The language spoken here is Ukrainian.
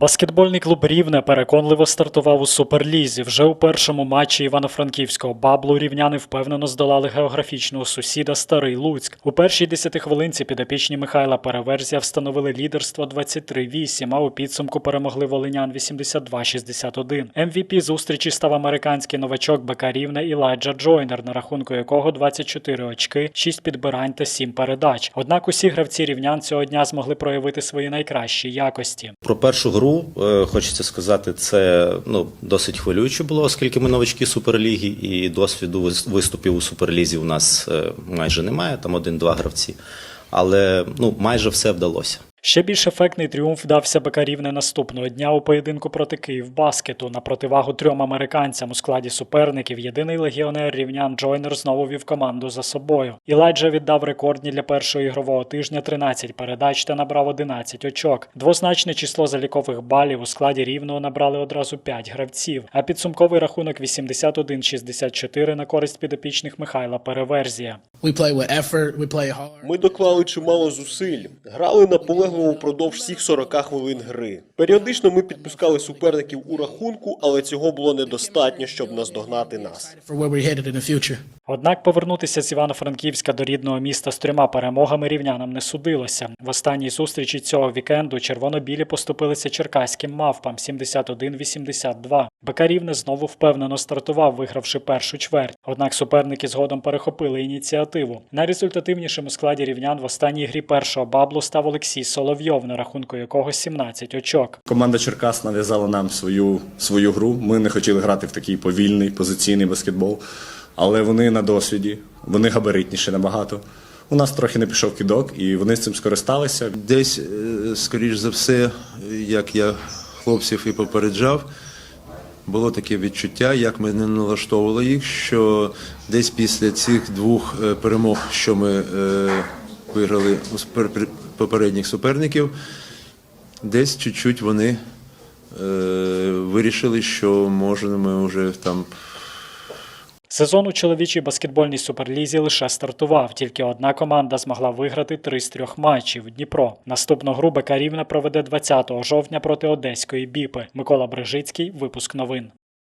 Баскетбольний клуб Рівне переконливо стартував у суперлізі. Вже у першому матчі івано-франківського баблу рівняни впевнено здолали географічного сусіда Старий Луцьк. У першій десятихвилинці підопічні Михайла Переверзія встановили лідерство 23-8, а у підсумку перемогли волинян 82-61. MVP зустрічі став американський новачок БК Рівне Ілайджа Джойнер, на рахунку якого 24 очки, 6 підбирань та 7 передач. Однак усі гравці рівнян цього дня змогли проявити свої найкращі якості. Про першу гру е, хочеться сказати, це ну досить хвилююче було, оскільки ми новачки суперліги, і досвіду виступів у суперлізі у нас е, майже немає. Там один-два гравці. Але ну майже все вдалося. Ще більш ефектний тріумф вдався БК Рівне наступного дня у поєдинку проти Київбаскету. На противагу трьом американцям у складі суперників єдиний легіонер рівнян Джойнер знову вів команду за собою. Ілайджа віддав рекордні для першого ігрового тижня 13 передач та набрав 11 очок. Двозначне число залікових балів у складі рівного набрали одразу 5 гравців, а підсумковий рахунок 81-64 на користь підопічних Михайла Переверзія. Ми доклали чимало зусиль, грали наполегливо впродовж всіх 40 хвилин гри. Періодично ми підпускали суперників у рахунку, але цього було недостатньо, щоб наздогнати нас. Однак повернутися з Івано-Франківська до рідного міста з трьома перемогами рівнянам не судилося. В останній зустрічі цього вікенду червоно-білі поступилися черкаським мавпам 71-82. БК Рівне знову впевнено стартував, вигравши першу чверть. Однак суперники згодом перехопили ініціативу. Найрезультативнішим у складі рівнян в останній грі першого баблу став Олексій Соловйов, на рахунку якого 17 очок. Команда Черкас нав'язала нам свою, свою гру. Ми не хотіли грати в такий повільний позиційний баскетбол, але вони на досвіді, вони габаритніші набагато. У нас трохи не пішов кидок, і вони з цим скористалися. Десь, е, скоріш за все, як я хлопців і попереджав, було таке відчуття, як ми не налаштовували їх, що десь після цих двох е, перемог, що ми е, виграли у попередніх суперників, десь чуть-чуть вони е, вирішили, що можемо ми вже там Сезон у чоловічій баскетбольній суперлізі лише стартував. Тільки одна команда змогла виграти три з трьох матчів Дніпро. Наступну гру БК проведе 20 жовтня проти Одеської Біпи. Микола Брижицький, випуск новин.